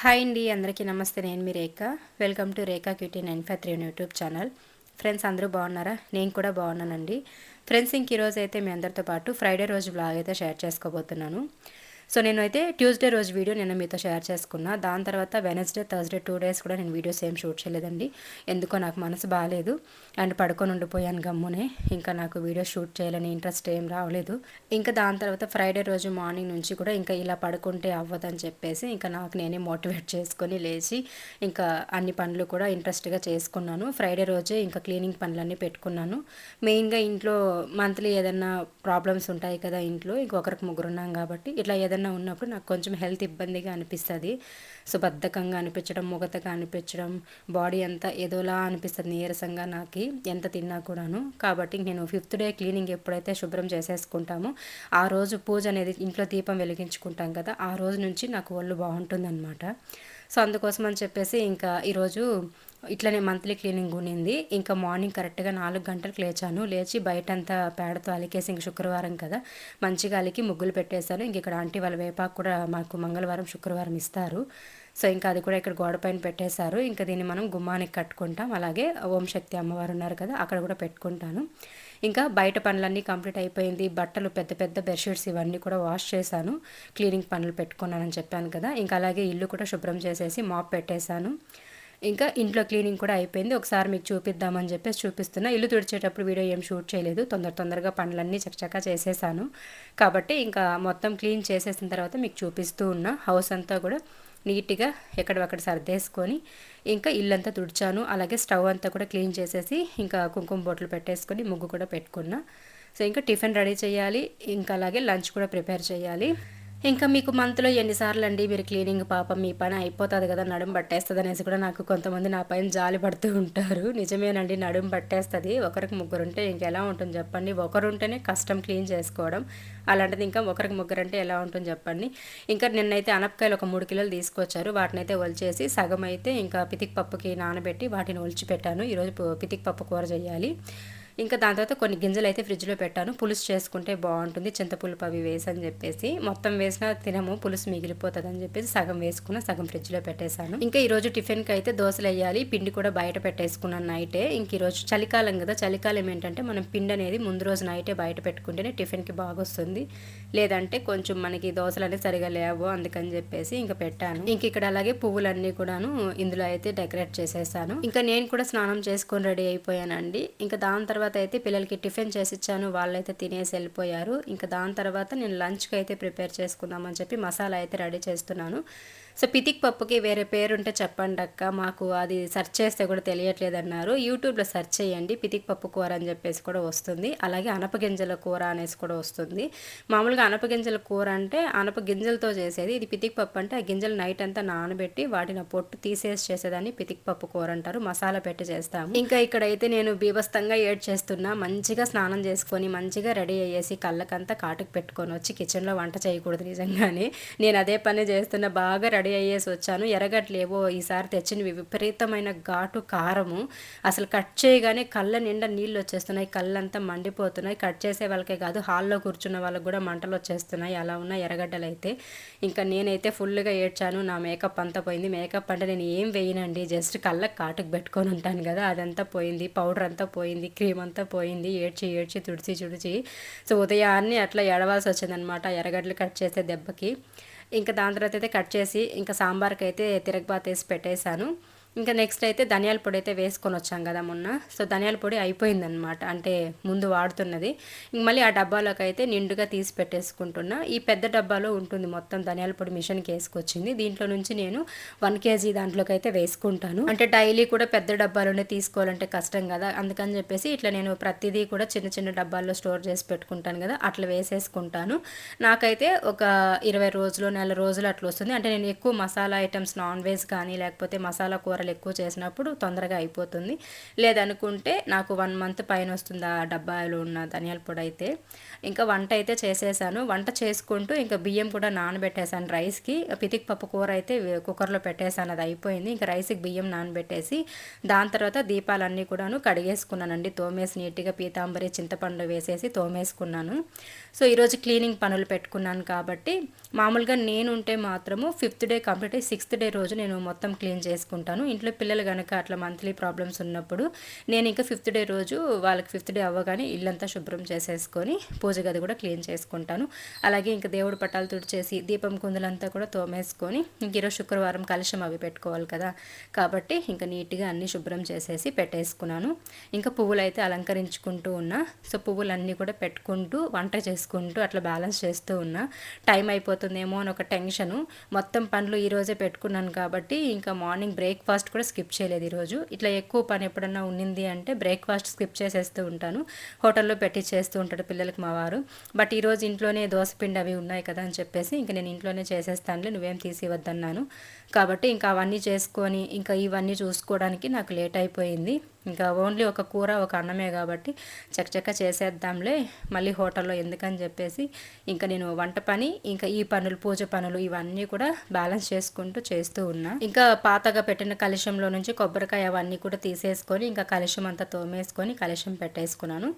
Hi అండి అందరికీ నమస్తే. నేను మీ Rekha. Welcome to Rekha cutie nine five three YouTube channel. Friends అందరూ బాగున్నారా? నేను కూడా బాగున్నానండి. ఫ్రెండ్స్ ఇంక ఈరోజు అయితే మీ అందరితో పాటు ఫ్రైడే రోజు బ్లాగ్ అయితే షేర్ చేసుకోబోతున్నాను. సో నేను అయితే ట్యూస్డే రోజు వీడియో నేను మీతో షేర్ చేసుకున్నా. దాని తర్వాత వెనస్డే థర్స్డే టూ డేస్ కూడా నేను వీడియోస్ ఏం షూట్ చేయలేదండి. ఎందుకో నాకు మనసు బాగాలేదు అండ్ పడుకొని ఉండిపోయాను గమ్మునే. ఇంకా నాకు వీడియో షూట్ చేయాలని ఇంట్రెస్ట్ ఏం రావలేదు. ఇంకా దాని తర్వాత ఫ్రైడే రోజు మార్నింగ్ నుంచి కూడా ఇంకా ఇలా పడుకుంటే అవ్వదని చెప్పేసి ఇంకా నాకు నేనే మోటివేట్ చేసుకొని లేచి ఇంకా అన్ని పనులు కూడా ఇంట్రెస్ట్గా చేసుకున్నాను. ఫ్రైడే రోజే ఇంకా క్లీనింగ్ పనులన్నీ పెట్టుకున్నాను. మెయిన్గా ఇంట్లో మంత్లీ ఏదన్నా ప్రాబ్లమ్స్ ఉంటాయి కదా ఇంట్లో ఇంకొకరికి ముగ్గురు ఉన్నాం కాబట్టి ఇట్లా ఏదైనా ఏదన్నా ఉన్నప్పుడు నాకు కొంచెం హెల్త్ ఇబ్బందిగా అనిపిస్తుంది. సో బద్ధకంగా అనిపించడం ముగతగా అనిపించడం బాడీ అంతా ఏదోలా అనిపిస్తుంది నీరసంగా నాకు ఎంత తిన్నా కూడాను. కాబట్టి నేను ఫిఫ్త్ డే క్లీనింగ్ ఎప్పుడైతే శుభ్రం చేసేసుకుంటామో ఆ రోజు పూజ అనేది ఇంట్లో దీపం వెలిగించుకుంటాం కదా ఆ రోజు నుంచి నాకు ఒళ్ళు బాగుంటుందన్నమాట. సో అందుకోసం అని చెప్పేసి ఇంకా ఈరోజు ఇట్లనే మంత్లీ క్లీనింగ్ ఉన్నింది. ఇంకా మార్నింగ్ కరెక్ట్గా నాలుగు గంటలకు లేచాను. లేచి బయటంతా పేడతో అలికేసి ఇంక శుక్రవారం కదా మంచిగా అలికి ముగ్గులు పెట్టేశాను. ఇంక ఇక్కడ ఆంటీ వాళ్ళ వేపాకు కూడా మాకు మంగళవారం శుక్రవారం ఇస్తారు. సో ఇంకా అది కూడా ఇక్కడ గోడ పైన పెట్టేశారు. ఇంకా దీన్ని మనం గుమ్మానికి కట్టుకుంటాం. అలాగే ఓం శక్తి అమ్మవారు ఉన్నారు కదా అక్కడ కూడా పెట్టుకుంటాను. ఇంకా బయట పనులన్నీ కంప్లీట్ అయిపోయింది. బట్టలు పెద్ద పెద్ద బెడ్షీట్స్ ఇవన్నీ కూడా వాష్ చేశాను. క్లీనింగ్ పనులు పెట్టుకున్నానని చెప్పాను కదా. ఇంకా అలాగే ఇల్లు కూడా శుభ్రం చేసేసి మాప్ పెట్టేశాను. ఇంకా ఇంట్లో క్లీనింగ్ కూడా అయిపోయింది. ఒకసారి మీకు చూపిద్దామని చెప్పేసి చూపిస్తున్నా. ఇల్లు తుడిచేటప్పుడు వీడియో ఏం షూట్ చేయలేదు. తొందర తొందరగా పనులన్నీ చక్కచక్క చేసేసాను. కాబట్టి ఇంకా మొత్తం క్లీన్ చేసేసిన తర్వాత మీకు చూపిస్తూ ఉన్నా. హౌస్ అంతా కూడా నీట్గా ఎక్కడక్కడ సర్దేసుకొని ఇంకా ఇల్లంతా తుడిచాను. అలాగే స్టవ్ అంతా కూడా క్లీన్ చేసేసి ఇంకా కుంకుమ బొట్లు పెట్టేసుకొని ముగ్గు కూడా పెట్టుకున్నా. సో ఇంకా టిఫిన్ రెడీ చేయాలి. ఇంకా అలాగే లంచ్ కూడా ప్రిపేర్ చేయాలి. ఇంకా మీకు మంత్లో ఎన్నిసార్లు అండి మీరు క్లీనింగ్ పాపం మీ పని అయిపోతుంది కదా నడుము పట్టేస్తుంది అనేసి కూడా నాకు కొంతమంది నా పైన జాలి పడుతూ ఉంటారు. నిజమేనండి నడుము పట్టేస్తుంది. ఒకరికి ముగ్గురు ఉంటే ఇంకెలా ఉంటుంది చెప్పండి. ఒకరు ఉంటేనే కష్టం క్లీన్ చేసుకోవడం అలాంటిది ఇంకా ఒకరికి ముగ్గురు అంటే ఎలా ఉంటుంది చెప్పండి. ఇంకా నిన్నైతే అనపకాయలు ఒక మూడు కిలోలు తీసుకొచ్చారు. వాటిని అయితే ఒలిచేసి సగం అయితే ఇంకా పితిక్ పప్పుకి నానబెట్టి వాటిని ఒలిచి పెట్టాను ఈరోజు పితిక్ పప్పు కూర చేయాలి. ఇంకా దాని తర్వాత కొన్ని గింజలు అయితే ఫ్రిడ్జ్లో పెట్టాను. పులుసు చేసుకుంటే బాగుంటుంది. చింతపులుపు అవి వేసని చెప్పేసి మొత్తం వేసినా తినము పులుసు మిగిలిపోతుంది అని చెప్పేసి సగం వేసుకున్న సగం ఫ్రిడ్జ్లో పెట్టేశాను. ఇంకా ఈరోజు టిఫిన్కి అయితే దోశలు వేయాలి. పిండి కూడా బయట పెట్టేసుకున్నాను నైటే. ఇంక ఈరోజు చలికాలం కదా. చలికాలం ఏంటంటే మనం పిండి అనేది ముందు రోజు నైటే బయట పెట్టుకుంటేనే టిఫిన్కి బాగా వస్తుంది లేదంటే కొంచెం మనకి దోశలు అనేవి సరిగా లేవు అందుకని చెప్పేసి ఇంకా పెట్టాను. ఇంక ఇక్కడ అలాగే పువ్వులన్నీ కూడాను ఇందులో అయితే డెకరేట్ చేసేసాను. ఇంకా నేను కూడా స్నానం చేసుకొని రెడీ అయిపోయానండి. ఇంకా దాని తర్వాత తర్వాత అయితే పిల్లలకి టిఫిన్ చేసి ఇచ్చాను. వాళ్ళైతే తినేసి వెళ్ళిపోయారు. ఇంకా దాని తర్వాత నేను లంచ్కి అయితే ప్రిపేర్ చేసుకుందామని చెప్పి మసాలా అయితే రెడీ చేస్తున్నాను. సో పితిక్ పప్పుకి వేరే పేరు ఉంటే చెప్పండి అక్క. మాకు అది సెర్చ్ చేస్తే కూడా తెలియట్లేదు అన్నారు యూట్యూబ్లో సెర్చ్ చేయండి పితిక్ పప్పు కూర అని చెప్పేసి కూడా వస్తుంది. అలాగే అనపగింజల కూర అనేసి కూడా వస్తుంది. మామూలుగా అనపగింజల కూర అంటే అనప గింజలతో చేసేది. ఇది పితిక్ పప్పు అంటే ఆ గింజలు నైట్ అంతా నానబెట్టి వాటిని పొట్టు తీసేసి చేసేదాన్ని పితిక్ పప్పు కూర అంటారు. మసాలా పెట్టి చేస్తాము. ఇంకా ఇక్కడైతే నేను బీభస్తంగా ఏడ్ చేస్తున్నా. మంచిగా స్నానం చేసుకొని మంచిగా రెడీ అయ్యేసి కళ్ళకంతా కాటుకు పెట్టుకొని వచ్చి కిచెన్లో వంట చేయకూడదు నిజంగానే. నేను అదే పని చేస్తున్నా. బాగా రెడీ రెడీ అయ్యేసి వచ్చాను. ఎరగట్లేవో ఈసారి తెచ్చిన విపరీతమైన ఘాటు కారము. అసలు కట్ చేయగానే కళ్ళ నిండా నీళ్ళు వచ్చేస్తున్నాయి. కళ్ళంతా మండిపోతున్నాయి. కట్ చేసే వాళ్ళకే కాదు హాల్లో కూర్చున్న వాళ్ళకి కూడా మంటలు వచ్చేస్తున్నాయి. అలా ఉన్న ఎర్రగడ్డలు అయితే ఇంకా నేనైతే ఫుల్గా ఏడ్చాను. నా మేకప్ అంతా పోయింది. మేకప్ అంటే నేను ఏం వేయనండి. జస్ట్ కళ్ళకి కాటుకు పెట్టుకొని ఉంటాను కదా అదంతా పోయింది. పౌడర్ అంతా పోయింది. క్రీమ్ అంతా పోయింది. ఏడ్చి ఏడ్చి తుడిచి తుడిచి సో ఉదయాన్నే అట్లా ఎడవాల్సి వచ్చిందనమాట ఎర్రగడ్డలు కట్ చేసే దెబ్బకి. ఇంకా దాని తర్వాత అయితే కట్ చేసి ఇంకా సాంబార్కి అయితే తిరగబాతేసి వేసి పెట్టేశాను. ఇంకా నెక్స్ట్ అయితే ధనియాల పొడి అయితే వేసుకొని వచ్చాం కదా మొన్న. సో ధనియాల పొడి అయిపోయిందనమాట అంటే ముందు వాడుతున్నది. ఇంక మళ్ళీ ఆ డబ్బాలోకి అయితే నిండుగా తీసి పెట్టేసుకుంటున్నా. ఈ పెద్ద డబ్బాలో ఉంటుంది మొత్తం ధనియాల పొడి మిషన్కి వేసుకొచ్చింది. దీంట్లో నుంచి నేను వన్ కేజీ దాంట్లోకి అయితే వేసుకుంటాను. అంటే డైలీ కూడా పెద్ద డబ్బాలోనే తీసుకోవాలంటే కష్టం కదా. అందుకని చెప్పేసి ఇట్లా నేను ప్రతిదీ కూడా చిన్న చిన్న డబ్బాల్లో స్టోర్ చేసి పెట్టుకుంటాను కదా. అట్లా వేసేసుకుంటాను. నాకైతే ఒక ఇరవై రోజులు నెల రోజులు అట్లా వస్తుంది. అంటే నేను ఎక్కువ మసాలా ఐటమ్స్ నాన్ వెజ్ కానీ లేకపోతే మసాలా కూరలు పనులు ఎక్కువ చేసినప్పుడు తొందరగా అయిపోతుంది. లేదనుకుంటే నాకు వన్ మంత్ పైన వస్తుంది ఆ డబ్బాలో ఉన్న ధనియాల పొడి అయితే. ఇంకా వంట అయితే చేసేసాను. వంట చేసుకుంటూ ఇంకా బియ్యం కూడా నానబెట్టేశాను రైస్కి. పితిక్ పప్పు కూర అయితే కుక్కర్లో పెట్టేశాను అది అయిపోయింది. ఇంకా రైస్కి బియ్యం నానబెట్టేసి దాని తర్వాత దీపాలన్నీ కూడాను కడిగేసుకున్నానండి. తోమేసి నీట్గా పీతాంబరి చింతపండు వేసేసి తోమేసుకున్నాను. సో ఈరోజు క్లీనింగ్ పనులు పెట్టుకున్నాను కాబట్టి మామూలుగా నేను ఉంటే మాత్రము ఫిఫ్త్ డే కంప్లీట్ అయ్యి సిక్స్త్ డే రోజు నేను మొత్తం క్లీన్ చేసుకుంటాను. ఇంట్లో పిల్లలు కనుక అట్లా మంత్లీ ప్రాబ్లమ్స్ ఉన్నప్పుడు నేను ఇంకా ఫిఫ్త్ డే రోజు వాళ్ళకి ఫిఫ్త్ డే అవ్వగానే ఇల్లంతా శుభ్రం చేసేసుకొని పూజ గది కూడా క్లీన్ చేసుకుంటాను. అలాగే ఇంకా దేవుడు పట్టాలు తుడిచేసి దీపం కుందులంతా కూడా తోమేసుకొని ఇంక ఈరోజు శుక్రవారం కలుషం అవి పెట్టుకోవాలి కదా. కాబట్టి ఇంకా నీట్గా అన్నీ శుభ్రం చేసేసి పెట్టేసుకున్నాను. ఇంకా పువ్వులు అయితే అలంకరించుకుంటూ ఉన్నా. సో పువ్వులన్నీ కూడా పెట్టుకుంటూ వంట చేసుకుంటూ అట్లా బ్యాలెన్స్ చేస్తూ ఉన్నా. టైం అయిపోతుందేమో అని ఒక టెన్షను. మొత్తం పనులు ఈరోజే పెట్టుకున్నాను కాబట్టి ఇంకా మార్నింగ్ బ్రేక్ఫాస్ట్ కూడా స్కిప్ చేయలేదు ఈరోజు. ఇట్లా ఎక్కువ పని ఎప్పుడన్నా ఉన్నింది అంటే బ్రేక్ఫాస్ట్ స్కిప్ చేసేస్తూ ఉంటాను. హోటల్లో పెట్టి చేస్తూ ఉంటాడు పిల్లలకి మా వారు. బట్ ఈరోజు ఇంట్లోనే దోశపిండి అవి ఉన్నాయి కదా అని చెప్పేసి ఇంకా నేను ఇంట్లోనే చేసేస్తానులే నువ్వేం తీసివద్దన్నాను. కాబట్టి ఇంకా అవన్నీ చేసుకొని ఇంకా ఇవన్నీ చూసుకోవడానికి నాకు లేట్ అయిపోయింది. ఇంకా ఓన్లీ ఒక కూర ఒక అన్నమే కాబట్టి చక్కచక్క చేసేద్దాంలే మళ్ళీ హోటల్లో ఎందుకని చెప్పేసి ఇంకా నేను వంట పని ఇంకా ఈ పనులు పూజ పనులు ఇవన్నీ కూడా బ్యాలెన్స్ చేసుకుంటూ చేస్తూ ఉన్నా. ఇంకా పాతగా పెట్టిన కలుషంలో నుంచి కొబ్బరికాయ అవన్నీ కూడా తీసేసుకొని ఇంకా కలుషం అంతా తోమేసుకొని కలుషం పెట్టేసుకున్నాను.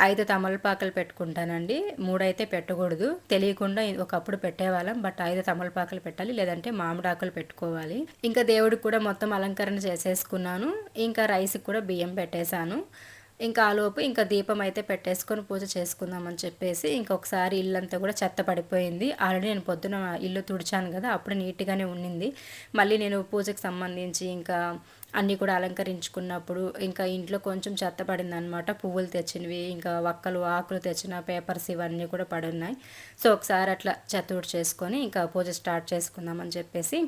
ఐదు తమలపాకులు పెట్టుకుంటానండి. మూడైతే పెట్టకూడదు. తెలియకుండా ఒకప్పుడు పెట్టేవాళ్ళం బట్ ఐదు తమలపాకులు పెట్టాలి లేదంటే మామిడాకులు పెట్టుకోవాలి. ఇంకా దేవుడికి కూడా మొత్తం అలంకరణ చేసేసుకున్నాను. ఇంకా రైస్కి కూడా బియ్యం పెట్టేశాను. ఇంకా ఆలోపు ఇంకా దీపం అయితే పెట్టేసుకొని పూజ చేసుకుందామని చెప్పేసి ఇంకొకసారి ఇల్లంతా కూడా చెత్త పడిపోయింది. ఆల్రెడీ నేను పొద్దున ఇల్లు తుడిచాను కదా అప్పుడు నీట్గానే ఉండింది. మళ్ళీ నేను పూజకు సంబంధించి ఇంకా అన్నీ కూడా అలంకరించుకున్నప్పుడు ఇంకా ఇంట్లో కొంచెం చెత్త పడింది అనమాట పువ్వులు తెచ్చినవి ఇంకా వక్కలు ఆకులు తెచ్చిన పేపర్స్ ఇవన్నీ కూడా పడి ఉన్నాయి సో ఒకసారి అట్లా చెత్త ఊడ్ చేసుకొని ఇంకా పూజ స్టార్ట్ చేసుకుందామని చెప్పేసి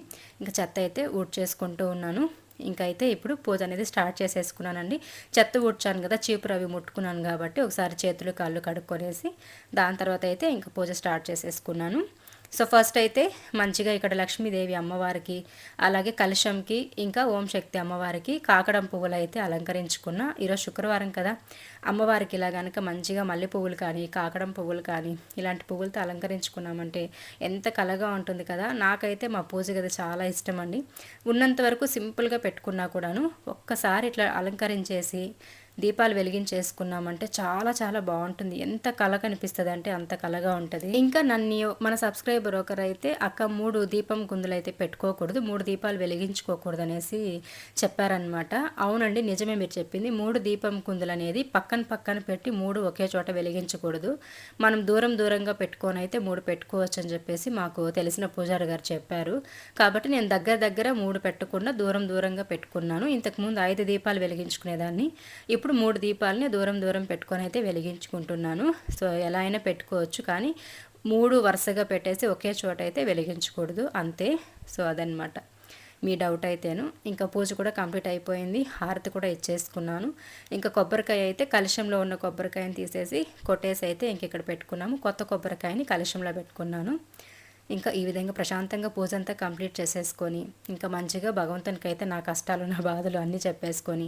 ఇంకా చెత్త అయితే ఊడ్ చేసుకుంటూ ఉన్నాను. ఇంకా అయితే ఇప్పుడు పూజ అనేది స్టార్ట్ చేసేసుకున్నానండి. చెత్త ఊడ్చాను కదా చీపురు అవి ముట్టుకున్నాను కాబట్టి ఒకసారి చేతులు కాళ్ళు కడుక్కొనేసి దాని తర్వాత అయితే ఇంకా పూజ స్టార్ట్ చేసేసుకున్నాను. సో ఫస్ట్ అయితే మంచిగా ఇక్కడ లక్ష్మీదేవి అమ్మవారికి అలాగే కలశంకి ఇంకా ఓం శక్తి అమ్మవారికి కాకడం పువ్వులు అయితే అలంకరించుకున్న ఈరోజు శుక్రవారం కదా. అమ్మవారికి ఇలా కనుక మంచిగా మల్లె పువ్వులు కానీ కాకడం పువ్వులు కానీ ఇలాంటి పువ్వులతో అలంకరించుకున్నామంటే ఎంత కలగా ఉంటుంది కదా. నాకైతే మా పూజ గది చాలా ఇష్టం అండి. ఉన్నంత వరకు సింపుల్గా పెట్టుకున్నా కూడాను ఒక్కసారి ఇట్లా అలంకరించేసి దీపాలు వెలిగించేసుకున్నామంటే చాలా చాలా బాగుంటుంది. ఎంత కళ కనిపిస్తుంది అంటే అంత కళగా ఉంటుంది. ఇంకా నన్ను మన సబ్స్క్రైబర్ ఒకరైతే అయితే అక్క మూడు దీపం కుందులు అయితే పెట్టుకోకూడదు మూడు దీపాలు వెలిగించుకోకూడదు అనేసి చెప్పారనమాట అవునండి నిజమే మీరు చెప్పింది. మూడు దీపం కుందులు అనేది పక్కన పక్కన పెట్టి మూడు ఒకే చోట వెలిగించకూడదు. మనం దూరం దూరంగా పెట్టుకొని అయితే మూడు పెట్టుకోవచ్చు అని చెప్పేసి మాకు తెలిసిన పూజారి గారు చెప్పారు. కాబట్టి నేను దగ్గర దగ్గర మూడు పెట్టకుండా దూరం దూరంగా పెట్టుకున్నాను. ఇంతకుముందు ఐదు దీపాలు వెలిగించుకునేదాన్ని. ఇప్పుడు ఇప్పుడు మూడు దీపాలని దూరం దూరం పెట్టుకొని అయితే వెలిగించుకుంటున్నాను. సో ఎలా అయినా పెట్టుకోవచ్చు కానీ మూడు వరుసగా పెట్టేసి ఒకే చోట అయితే వెలిగించకూడదు. అంతే. సో అదనమాట మీ డౌట్ అయితేను. ఇంకా పూజ కూడా కంప్లీట్ అయిపోయింది. హారతి కూడా ఇచ్చేసుకున్నాను. ఇంకా కొబ్బరికాయ అయితే కలశంలో ఉన్న కొబ్బరికాయని తీసేసి కొట్టేసి అయితే ఇంక ఇక్కడ పెట్టుకున్నాము. కొత్త కొబ్బరికాయని కలశంలో పెట్టుకున్నాను. ఇంకా ఈ విధంగా ప్రశాంతంగా పూజ అంతా కంప్లీట్ చేసేసుకొని ఇంకా మంచిగా భగవంతునికి అయితే నా కష్టాలు నా బాధలు అన్నీ చెప్పేసుకొని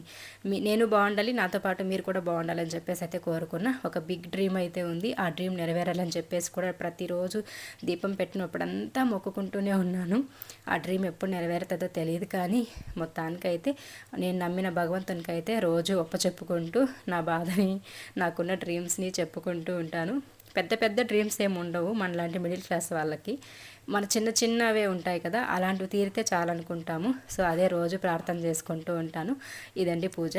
మీ నేను బాగుండాలి నాతో పాటు మీరు కూడా బాగుండాలని చెప్పేసి అయితే కోరుకున్న. ఒక బిగ్ డ్రీమ్ అయితే ఉంది. ఆ డ్రీమ్ నెరవేరాలని చెప్పేసి కూడా ప్రతిరోజు దీపం పెట్టినప్పుడంతా మొక్కుకుంటూనే ఉన్నాను. ఆ డ్రీమ్ ఎప్పుడు నెరవేరుతుందో తెలియదు కానీ మొత్తానికైతే నేను నమ్మిన భగవంతునికి అయితే రోజు ఒప్ప చెప్పుకుంటూ నా బాధని నాకున్న డ్రీమ్స్ని చెప్పుకుంటూ ఉంటాను. పెద్ద పెద్ద డ్రీమ్స్ ఏమి ఉండవు మనలాంటి మిడిల్ క్లాస్ వాళ్ళకి. మన చిన్న చిన్నవే ఉంటాయి కదా అలాంటివి తీరితే చాలనుకుంటాము. సో అదే రోజు ప్రార్థన చేసుకుంటూ ఉంటాను. ఇదండి పూజ.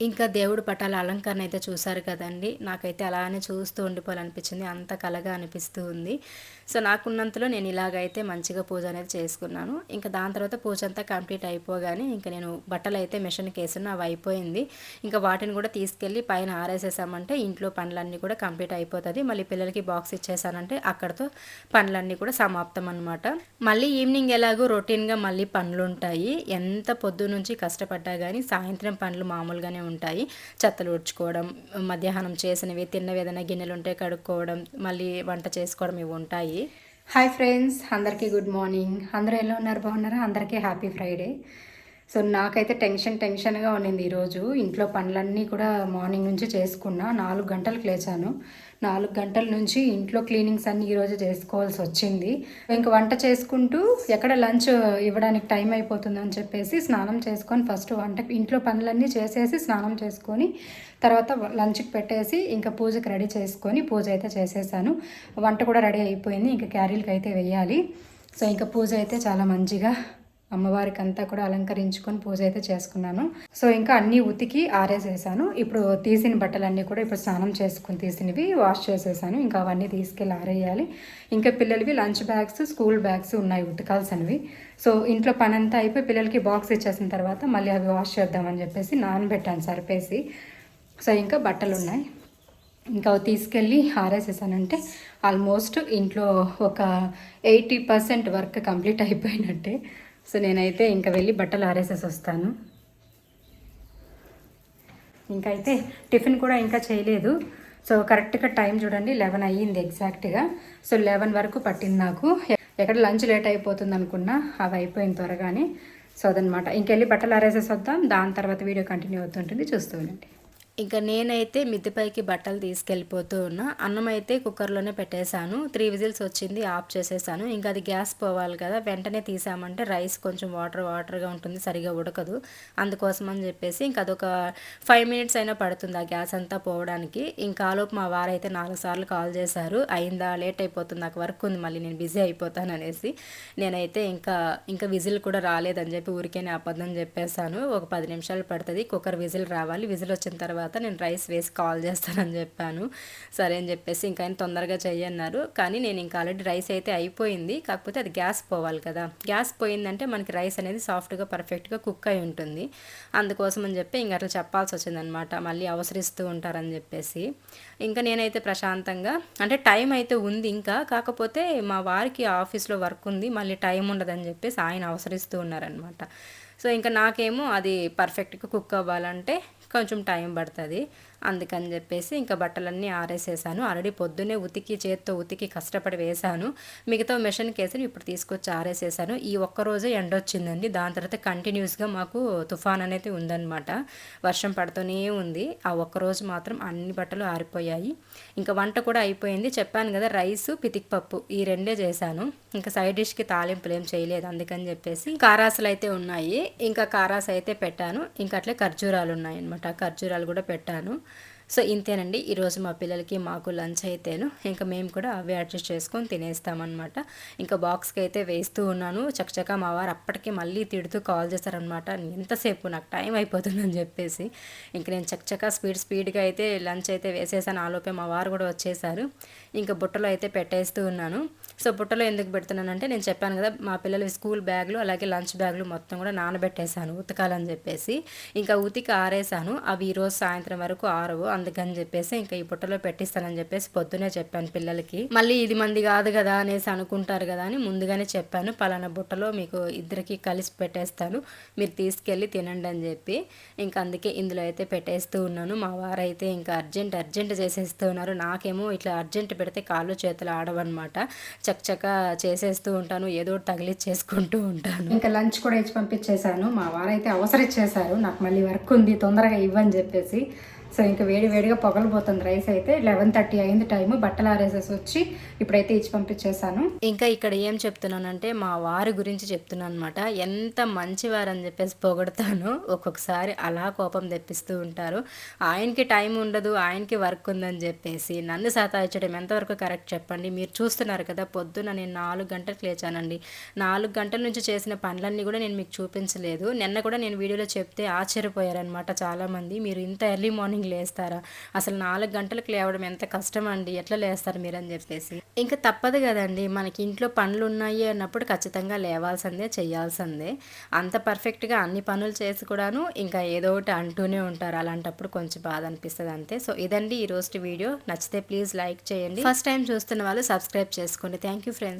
ఇంకా దేవుడు పటాల అలంకరణ అయితే చూసారు కదండి. నాకైతే అలానే చూస్తూ ఉండిపోవాలనిపించింది. అంత కలగా అనిపిస్తూ ఉంది. సో నాకున్నంతలో నేను ఇలాగైతే మంచిగా పూజ అనేది చేసుకున్నాను. ఇంకా దాని తర్వాత పూజ అంతా కంప్లీట్ అయిపోగానే ఇంకా నేను బట్టలు అయితే మిషన్కి వేసినా అవి అయిపోయింది. ఇంకా వాటిని కూడా తీసుకెళ్ళి పైన ఆరేసేసామంటే ఇంట్లో పనులన్నీ కూడా కంప్లీట్ అయిపోతుంది. మళ్ళీ పిల్లలకి బాక్స్ ఇచ్చేసానంటే అక్కడతో పనులన్నీ కూడా సమాప్తం అనమాట మళ్ళీ ఈవినింగ్ ఎలాగో రొటీన్గా మళ్ళీ పనులు ఉంటాయి. ఎంత పొద్దు నుంచి కష్టపడ్డా కానీ సాయంత్రం పనులు మామూలుగానే ఉంటాయి. చెత్తలు ఉడ్చుకోవడం మధ్యాహ్నం చేసినవి తిన్నవి ఏదైనా గిన్నెలు ఉంటే కడుక్కోవడం మళ్ళీ వంట చేసుకోవడం ఇవి ఉంటాయి. హాయ్ ఫ్రెండ్స్ అందరికీ గుడ్ మార్నింగ్. అందరూ ఎలా ఉన్నారు? బాగున్నారా? అందరికీ హ్యాపీ ఫ్రైడే. సో నాకైతే టెన్షన్ టెన్షన్గా ఉండింది ఈరోజు. ఇంట్లో పనులన్నీ కూడా మార్నింగ్ నుంచి చేసుకున్నా. నాలుగు గంటలకు లేచాను. నాలుగు గంటల నుంచి ఇంట్లో క్లీనింగ్స్ అన్ని ఈరోజు చేసుకోవాల్సి వచ్చింది. ఇంకా వంట చేసుకుంటూ ఎక్కడ లంచ్ ఇవ్వడానికి టైం అయిపోతుందని చెప్పేసి స్నానం చేసుకొని ఫస్ట్ వంట ఇంట్లో పనులన్నీ చేసేసి స్నానం చేసుకొని తర్వాత లంచ్కి పెట్టేసి ఇంకా పూజకి రెడీ చేసుకొని పూజ అయితే చేసేసాను. వంట కూడా రెడీ అయిపోయింది. ఇంకా క్యారీలకి అయితే వెయ్యాలి సో ఇంకా పూజ అయితే చాలా మంచిగా అమ్మవారికి అంతా కూడా అలంకరించుకొని పూజ అయితే చేసుకున్నాను. సో ఇంకా అన్నీ ఉతికి ఆరేసేసాను. ఇప్పుడు తీసిన బట్టలన్నీ కూడా ఇప్పుడు స్నానం చేసుకుని తీసినవి వాష్ చేసేసాను. ఇంకా అవన్నీ తీసుకెళ్ళి ఆరేయాలి. ఇంకా పిల్లలవి లంచ్ బ్యాగ్స్ స్కూల్ బ్యాగ్స్ ఉన్నాయి ఉతకాల్సినవి. సో ఇంట్లో పని అంతా అయిపోయి పిల్లలకి బాక్స్ ఇచ్చేసిన తర్వాత మళ్ళీ అవి వాష్ చేద్దామని చెప్పేసి నానబెట్టాను సరిపేసి. సో ఇంకా బట్టలు ఉన్నాయి ఇంకా తీసుకెళ్ళి ఆరేసేసానంటే ఆల్మోస్ట్ ఇంట్లో ఒక ఎయిటీ పర్సెంట్ వర్క్ కంప్లీట్ అయిపోయినట్టే. సో నేనైతే ఇంకా వెళ్ళి బట్టలు ఆరేసేసి వస్తాను. ఇంకా అయితే టిఫిన్ కూడా ఇంకా చేయలేదు. సో కరెక్ట్గా టైం చూడండి లెవెన్ అయ్యింది ఎగ్జాక్ట్గా. సో లెవెన్ వరకు పట్టింది నాకు. ఎక్కడ లంచ్ లేట్ అయిపోతుంది అనుకున్నా అవి అయిపోయిన త్వరగానే. సో అదనమాట. ఇంకెళ్ళి బట్టలు ఆరేసేసి వద్దాం దాని తర్వాత వీడియో కంటిన్యూ అవుతుంటుంది చూస్తూ ఉండండి. ఇంకా నేనైతే మిద్దెపైకి బట్టలు తీసుకెళ్ళిపోతూ ఉన్నా. అన్నం అయితే కుక్కర్లోనే పెట్టేశాను. త్రీ విజిల్స్ వచ్చింది ఆఫ్ చేసేసాను ఇంకా అది గ్యాస్ పోవాలి కదా వెంటనే తీసామంటే రైస్ కొంచెం వాటర్ వాటర్గా ఉంటుంది సరిగా ఉడకదు. అందుకోసం అని చెప్పేసి ఇంకా అదొక ఫైవ్ మినిట్స్ అయినా పడుతుంది ఆ గ్యాస్ అంతా పోవడానికి. ఇంకా ఆలోపు మా వారైతే నాలుగు సార్లు కాల్ చేశారు. అయిందా లేట్ అయిపోతుంది నాకు వర్క్ ఉంది మళ్ళీ నేను బిజీ అయిపోతాను అనేసి. నేనైతే ఇంకా ఇంకా విజిల్ కూడా రాలేదని చెప్పి ఊరికే అబద్ధం చెప్పేశాను. ఒక పది నిమిషాలు పడుతుంది కుక్కర్ విజిల్ రావాలి. విజిల్ వచ్చిన తర్వాత తర్వాత నేను రైస్ వేసి కాల్ చేస్తానని చెప్పాను. సరే అని చెప్పేసి ఇంకా ఆయన తొందరగా చెయ్యన్నారు కానీ నేను ఇంకా ఆల్రెడీ రైస్ అయితే అయిపోయింది. కాకపోతే అది గ్యాస్ పోవాలి కదా. గ్యాస్ పోయిందంటే మనకి రైస్ అనేది సాఫ్ట్గా పర్ఫెక్ట్గా కుక్ అయి ఉంటుంది. అందుకోసం అని చెప్పి ఇంకా అట్లా చెప్పాల్సి వచ్చిందనమాట. మళ్ళీ అవసరిస్తూ ఉంటారని చెప్పేసి. ఇంకా నేనైతే ప్రశాంతంగా అంటే టైం అయితే ఉంది ఇంకా. కాకపోతే మా వారికి ఆఫీస్లో వర్క్ ఉంది. మళ్ళీ టైం ఉండదని చెప్పేసి ఆయన అవసరిస్తూ ఉన్నారనమాట. సో ఇంకా నాకేమో అది పర్ఫెక్ట్గా కుక్ అవ్వాలంటే కొంచెం టైం పడుతుంది. అందుకని చెప్పేసి ఇంకా బట్టలన్నీ ఆరేసేసాను. ఆల్రెడీ పొద్దున్నే ఉతికి చేత్తో ఉతికి కష్టపడి వేశాను. మిగతా మెషిన్కి వేసి ఇప్పుడు తీసుకొచ్చి ఆరేసేసాను. ఈ ఒక్కరోజే ఎండ వచ్చిందండి. దాని తర్వాత కంటిన్యూస్గా మాకు తుఫాన్ అనేది ఉందన్నమాట. వర్షం పడుతూనే ఉంది. ఆ ఒక్కరోజు మాత్రం అన్ని బట్టలు ఆరిపోయాయి. ఇంకా వంట కూడా అయిపోయింది. చెప్పాను కదా రైస్ పితిక్ పప్పు. ఈ రెండే చేశాను. ఇంకా సైడ్ డిష్కి తాలింపులు ఏం చేయలేదు అందుకని చెప్పేసి. కారాసులు అయితే ఉన్నాయి. ఇంకా కారాస్ అయితే పెట్టాను. ఇంకా అట్లే ఖర్జూరాలు ఉన్నాయి అనమాట ఖర్జూరాలు కూడా పెట్టాను. సో ఇంతేనండి. ఈరోజు మా పిల్లలకి మాకు లంచ్ అయితేను. ఇంకా మేము కూడా అవే అడ్జస్ట్ చేసుకొని తినేస్తామన్నమాట. ఇంకా బాక్స్కి అయితే వేస్తూ ఉన్నాను. చక్కచక్క మా వారు అప్పటికి మళ్ళీ తిడుతూ కాల్ చేశారనమాట ఎంతసేపు నాకు టైం అయిపోతుందని చెప్పేసి. ఇంక నేను చక్కచక్క స్పీడ్ స్పీడ్గా అయితే లంచ్ అయితే వేసేసాను. ఆలోపే మా వారు కూడా వచ్చేసారు. ఇంకా బుట్టలో అయితే పెట్టేస్తూ ఉన్నాను. సో బుట్టలో ఎందుకు పెడుతున్నానంటే నేను చెప్పాను కదా మా పిల్లలు స్కూల్ బ్యాగులు అలాగే లంచ్ బ్యాగులు మొత్తం కూడా నానబెట్టేశాను ఉతకాలని చెప్పేసి. ఇంకా ఉతికి ఆరేసాను అవి ఈరోజు సాయంత్రం వరకు ఆరవు అందుకని చెప్పేసి ఇంకా ఈ బుట్టలో పెట్టిస్తానని చెప్పేసి పొద్దునే చెప్పాను పిల్లలకి. మళ్ళీ ఇది మంది కాదు కదా అనేసి అనుకుంటారు కదా అని ముందుగానే చెప్పాను పలానా బుట్టలో మీకు ఇద్దరికి కలిసి పెట్టేస్తాను మీరు తీసుకెళ్ళి తినండి అని చెప్పి. ఇంకా అందుకే ఇందులో అయితే పెట్టేస్తూ ఉన్నాను. మా వారైతే ఇంకా అర్జెంట్ అర్జెంట్ చేసేస్తూ ఉన్నారు. నాకేమో ఇట్లా అర్జెంట్ పెడితే కాళ్ళు చేతులు ఆడవన్నమాట. చక్కచక్క చేసేస్తూ ఉంటాను ఏదో తగిలిచ్చేసుకుంటూ ఉంటాను. ఇంకా లంచ్ కూడా ఇచ్చి పంపించేశాను. మా వారైతే అవసరం ఇచ్చేసారు నాకు మళ్ళీ వర్క్ ఉంది తొందరగా ఇవ్వని చెప్పేసి. సో ఇంకా వేడి వేడిగా పొగలిపోతుంది రైస్ అయితే లెవెన్ థర్టీ అయింది టైము బట్టలు ఆరేసేసి వచ్చి ఇప్పుడైతే ఇచ్చి పంపించేశాను. ఇంకా ఇక్కడ ఏం చెప్తున్నానంటే మా వారి గురించి చెప్తున్నాను అనమాట ఎంత మంచివారని చెప్పేసి పొగడతాను ఒక్కొక్కసారి అలా కోపం తెప్పిస్తూ ఉంటారు. ఆయనకి టైం ఉండదు ఆయనకి వర్క్ ఉందని చెప్పేసి నన్ను సతాయించడం ఎంతవరకు కరెక్ట్ చెప్పండి? మీరు చూస్తున్నారు కదా పొద్దున నేను నాలుగు గంటలకు లేచానండి. నాలుగు గంటల నుంచి చేసిన పనులన్నీ కూడా నేను మీకు చూపించలేదు. నిన్న కూడా నేను వీడియోలో చెప్తే ఆశ్చర్యపోయారనమాట చాలామంది. మీరు ఇంత ఎర్లీ మార్నింగ్ మార్నింగ్ లేస్తారా? అసలు నాలుగు గంటలకు లేవడం ఎంత కష్టం అండి ఎట్లా లేస్తారు మీరు అని చెప్పేసి. ఇంకా తప్పదు కదండి. మనకి ఇంట్లో పనులు ఉన్నాయి అన్నప్పుడు ఖచ్చితంగా లేవాల్సిందే చేయాల్సిందే అంత పర్ఫెక్ట్గా అన్ని పనులు చేసి కూడాను ఇంకా ఏదో ఒకటి అంటూనే ఉంటారు. అలాంటప్పుడు కొంచెం బాధ అనిపిస్తుంది అంతే. సో ఇదండి ఈ రోజు వీడియో. నచ్చితే ప్లీజ్ లైక్ చేయండి. ఫస్ట్ టైం చూస్తున్న వాళ్ళు సబ్స్క్రైబ్ చేసుకోండి థ్యాంక్ యూ ఫ్రెండ్స్.